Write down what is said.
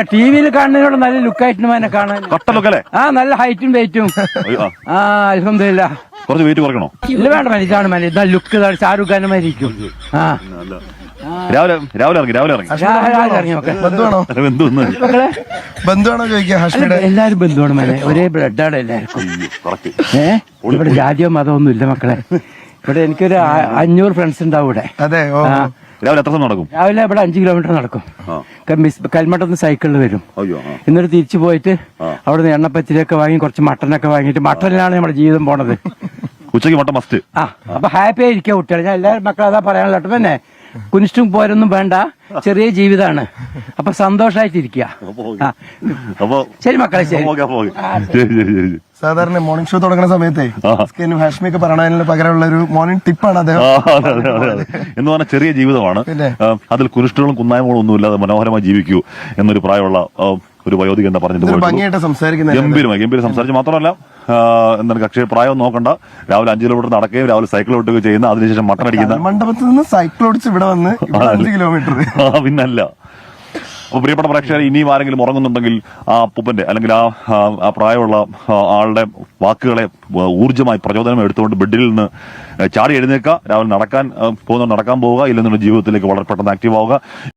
T വിയിൽ കാണുന്നതിനോട് നല്ല ലുക്കായിട്ട് മോനെ കാണാൻ. കട്ടലൊക്കെ ആ നല്ല ഹൈറ്റും വെയിറ്റും. ആ, അലഹമില്ല കുറച്ച് വെയിറ്റ് കുറക്കണോ ഇല്ല വേണ്ട മതി ഇതാണ് മതി ഇതാ ലുക്ക് ഇതാണ് ഷാരൂഖ് ഖാനെ മാതിരി ഇരിക്കും. ആ. രാവിലെ രാവിലെ ഇറങ്ങി രാവിലെ ഇറങ്ങി. രാ- രാവിലെ ഇറങ്ങി മക്കളെ ബന്ധുവാണോ? എന്തൊന്ന് മക്കളെ? ബന്ധുവാണോ ചോദിക്കുക ഹാഷ്മിയുടെ? എല്ലാരും ബന്ധുവാണ് മനെ. ഒരേ ബ്ലഡാണ് എല്ലാവർക്കും. ഇവിടെ ജാതിയോ മതമൊന്നും ഇല്ല മക്കളെ. ഇവിടെ എനിക്കൊരു അഞ്ഞൂറ് ഫ്രണ്ട്സ് ഉണ്ടാവും ഇവിടെ. അതെ. രാവിലെ എത്ര സമയം നടക്കും? രാവിലെ ഇവിടെ അഞ്ച് കിലോമീറ്റർ നടക്കും. കൽമട്ടത്ത് സൈക്കിളിൽ വരും. എന്നിട്ട് തിരിച്ചു പോയിട്ട് അവിടെ നിന്ന് എണ്ണപ്പത്തിരിയൊക്കെ വാങ്ങി കുറച്ച് മട്ടനൊക്കെ വാങ്ങിയിട്ട് മട്ടനിലാണ് നമ്മുടെ ജീവിതം പോണത്. ഉച്ചയ്ക്ക് മട്ടൻ മസ്റ്റ് ആ അപ്പൊ ഹാപ്പി ആയിരിക്കും കുട്ടികൾ ഞാൻ എല്ലാവരും മക്കളും അതാ പറയാനുള്ള കേട്ടോ. പിന്നെ കുനിഷ്ടും പോരൊന്നും വേണ്ട. ചെറിയ ജീവിതമാണ് അപ്പൊ സന്തോഷമായിട്ടിരിക്കുക. അപ്പൊ ശരി മക്കളെ ശരി. സാധാരണ മോർണിംഗ് ഷോ തുടങ്ങുന്ന സമയത്തെ സ്കിന്നും സ്കിനും ഹാഷ്മിയൊക്കെ പറയണതിന് പകരമുള്ള ഒരു മോർണിംഗ് ടിപ്പാണ് അദ്ദേഹം. അതെ, അതെ, അതെ, അതെ. എന്ന് പറഞ്ഞാൽ ചെറിയ ജീവിതമാണ്. അതിൽ കുരിഷ്ടകളും കുന്നായ്മകളും ഒന്നുമില്ലാതെ മനോഹരമായി ജീവിക്കൂ എന്നൊരു പ്രായമുള്ള ഒരു വയോധിക എന്താ പറഞ്ഞിട്ട് ഭംഗിയായിട്ട് സംസാരിക്കുന്നത് ഗംഭീരമായി ഗംഭീരം സംസാരിച്ച് മാത്രമല്ല എന്താണ് കക്ഷി പ്രായം നോക്കണ്ട. രാവിലെ അഞ്ച് കിലോമീറ്റർ നടക്കുകയും രാവിലെ സൈക്കിൾ ഓട്ടുകയും ചെയ്യുന്ന അതിനുശേഷം മട്ടൺ അടിക്കുന്ന. മണ്ഡപത്തിൽ നിന്ന് സൈക്കിൾ ഓടിച്ച് ഇവിടെ വന്ന് അഞ്ച് കിലോമീറ്റർ പിന്നല്ല. അപ്പൊ പ്രിയപ്പെട്ട പ്രേക്ഷകർ ഇനിയും ആരെങ്കിലും ഉറങ്ങുന്നുണ്ടെങ്കിൽ ആ അപ്പൂപ്പന്റെ അല്ലെങ്കിൽ ആ പ്രായമുള്ള ആളുടെ വാക്കുകളെ ഊർജമായി പ്രചോദനം എടുത്തുകൊണ്ട് ബെഡിൽ നിന്ന് ചാടി എഴുന്നേൽക്കുക. രാവിലെ നടക്കാൻ പോകുന്ന നടക്കാൻ പോവുക. ഇല്ലെന്നുള്ള ജീവിതത്തിലേക്ക് വളരെ പെട്ടെന്ന് ആക്റ്റീവ് ആവുക.